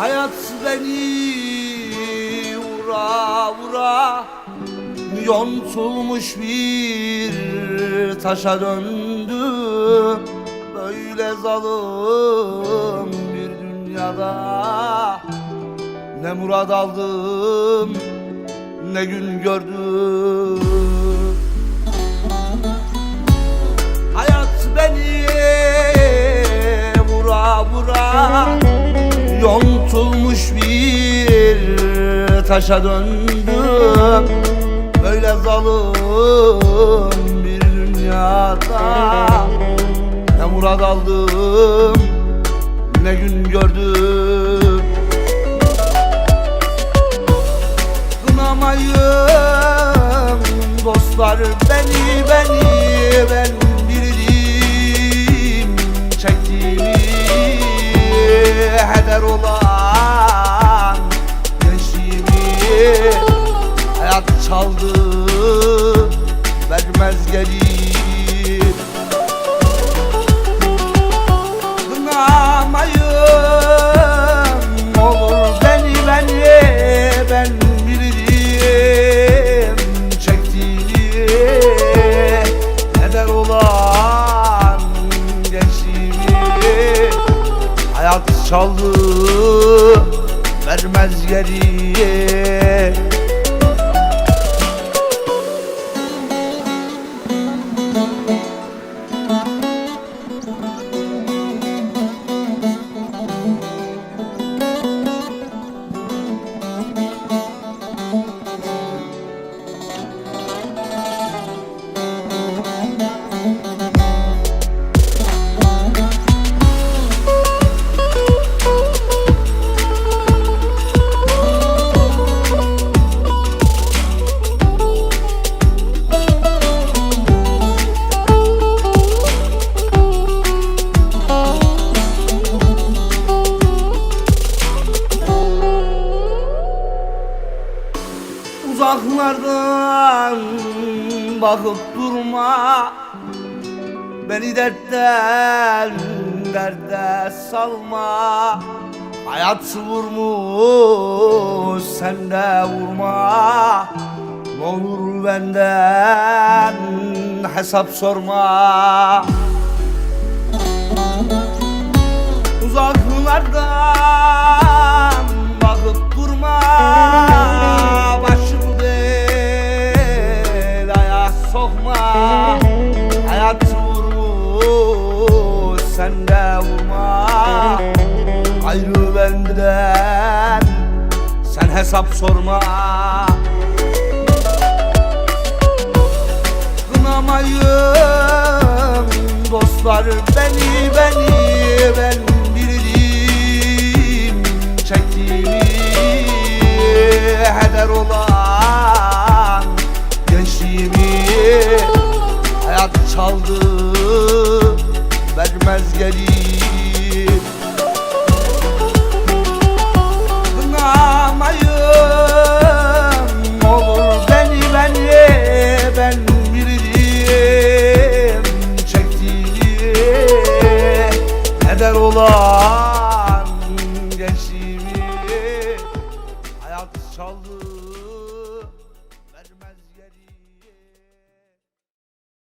Hayat beni vura vura Yontulmuş bir taşa döndüm Böyle zalim bir dünyada Ne murad aldım ne gün gördüm. Hayat beni vura vura Yontulmuş bir taşa döndüm Böyle zalim bir dünyada Ne murad aldım ne gün gördüm. Kınamayın dostlar beni beni ben çaldı vermez geri. Kınamayın olur beni beni ben bildim çektiğini. Neden olan gençliğimi Hayat çaldı vermez geriye Uzaklardan bakıp durma. Beni dertten derde salma. Hayat vurmuş sen de vurma. Ne olur benden hesap sorma. Uzaklardan vurma Ayrı benden sen hesap sorma. Kınamayın dostlar beni beni ben bildim çektiğimi heder olan gençliğimi hayat çaldı hayat